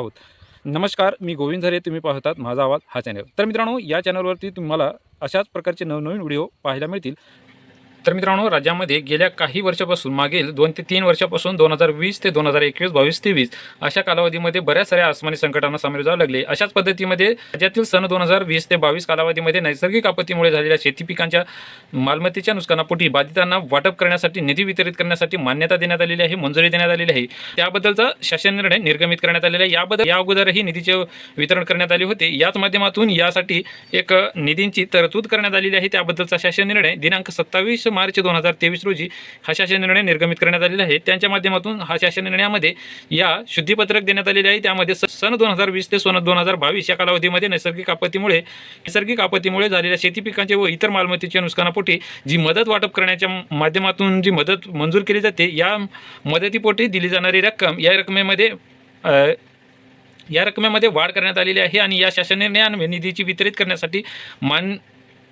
आहोत. नमस्कार मी गोविंद झरे तुम्ही पाहतात माझा आवाज हा चॅनल तर मित्रांनो या चॅनलवरती तुम्हाला अशाच प्रकारचे नवनवीन व्हिडिओ पाहायला मिळतील. तर मित्रांनो राज्यामध्ये गेल्या काही वर्षापासून मागील दोन ते तीन वर्षापासून दोन हजार वीस ते दोन हजार एकवीस बावीस तेवीस अशा कालावधीमध्ये बऱ्याच साऱ्या आसमानी संकटांना सामोरे जावं लागले. अशाच पद्धतीमध्ये राज्यातील सन दोन हजार वीस ते बावीस कालावधीमध्ये नैसर्गिक आपत्तीमुळे झालेल्या शेती पिकांच्या मालमत्तेच्या नुकसानापोटी बाधितांना वाटप करण्यासाठी निधी वितरित करण्यासाठी मान्यता देण्यात आलेली आहे मंजुरी देण्यात आलेली आहे. त्याबद्दलचा शासन निर्णय निर्गमित करण्यात आलेला आहे. याबद्दल या अगोदरही निधीचे वितरण करण्यात आले होते. याच माध्यमातून यासाठी एक निधींची तरतूद करण्यात आलेली आहे. त्याबद्दलचा शासन निर्णय दिनांक सत्तावीस मार्च दोन हजार तेवीस रोजी हा शासन निर्णय निर्गमित करण्यात आलेला आहे. त्यांच्या माध्यमातून हा शासन निर्णयामध्ये या शुद्धीपत्रक देण्यात आलेले आहे. त्यामध्ये सन दोन हजार वीस ते सन दोन हजार बावीस या कालावधीमध्ये नैसर्गिक आपत्तीमुळे नैसर्गिक आपत्तीमुळे झालेल्या शेती पिकांचे व इतर मालमत्तेच्या नुकसानापोटी जी मदत वाटप करण्याच्या माध्यमातून जी मदत मंजूर केली जाते या मदतीपोटी दिली जाणारी रक्कम या रकमेमध्ये या रकमेमध्ये वाढ करण्यात आलेली आहे आणि या शासन निर्णयान्वये निधीची वितरित करण्यासाठी मान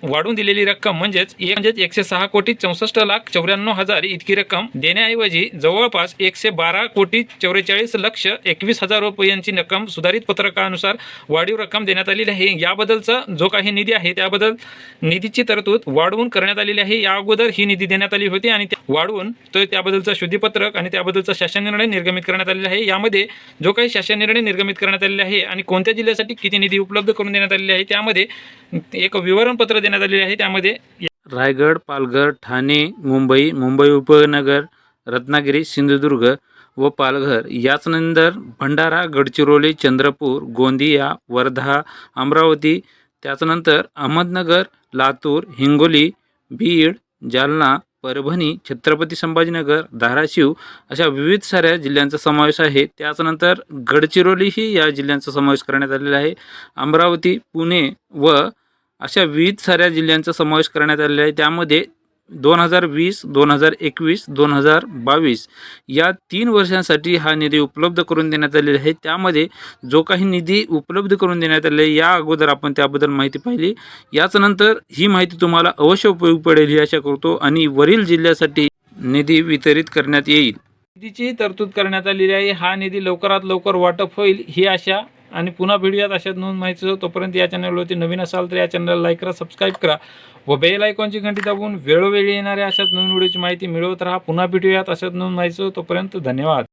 वाढून दिलेली रक्कम म्हणजेच एक म्हणजेच एकशे सहा कोटी चौसष्ट लाख चौऱ्याण्णव हजार इतकी रक्कम देण्याऐवजी जवळपास एकशे बारा कोटी चौवेचाळीस लक्ष एकवीस हजार रुपयांची रक्कम सुधारित पत्रकानुसार वाढीव रक्कम देण्यात आलेली आहे. याबद्दलचा जो काही निधी आहे त्याबद्दल निधीची तरतूद वाढवून करण्यात आलेली आहे. या अगोदर ही निधी देण्यात आली होती आणि वाढवून तो त्याबद्दलचा शुद्धीपत्रक आणि त्याबद्दलचा शासन निर्णय निर्गमित करण्यात आलेला आहे. यामध्ये जो काही शासन निर्णय निर्गमित करण्यात आलेला आहे आणि कोणत्या जिल्ह्यासाठी किती निधी उपलब्ध करून देण्यात आलेली आहे त्यामध्ये एक विवरणपत्र देण्यात आलेली आहे. त्यामध्ये रायगड पालघर ठाणे मुंबई मुंबई उपनगर रत्नागिरी सिंधुदुर्ग व पालघर. याच नंतर भंडारा गडचिरोली चंद्रपूर गोंदिया वर्धा अमरावती त्याचनंतर अहमदनगर लातूर हिंगोली बीड जालना परभणी छत्रपती संभाजीनगर धाराशिव अशा विविध साऱ्या जिल्ह्यांचा समावेश आहे. त्याचनंतर गडचिरोलीही या जिल्ह्यांचा समावेश करण्यात आलेला आहे. अमरावती पुणे व अशा विविध साऱ्या जिल्ह्यांचा समावेश करण्यात आलेला आहे. त्यामध्ये दोन हजार वीस दोन हजार एकवीस दोन हजार बावीस या तीन वर्षांसाठी हा निधी उपलब्ध करून देण्यात आलेला आहे. त्यामध्ये जो काही निधी उपलब्ध करून देण्यात आलेला आहे या अगोदर आपण त्याबद्दल माहिती पाहिली. याच नंतर ही माहिती तुम्हाला अवश्य उपयोग पडेल ही आशा करतो आणि वरील जिल्ह्यासाठी निधी वितरित करण्यात येईल. निधीची तरतूद करण्यात आलेली आहे. हा निधी लवकरात लवकर वाटप होईल ही आशा आणि पुन्हा भेटूयात अशात नोंद माहिती तोपर्यंत या चॅनलवरती नवीन असाल तर या चॅनलला लाईक करा सबस्क्राईब करा व बेल आयकॉनची घंटी दाबून वेळोवेळी येणाऱ्या अशाच नवीन व्हिडिओची माहिती मिळवत राहा. पुन्हा भेटूयात अशाच नोंद माहिती तोपर्यंत धन्यवाद.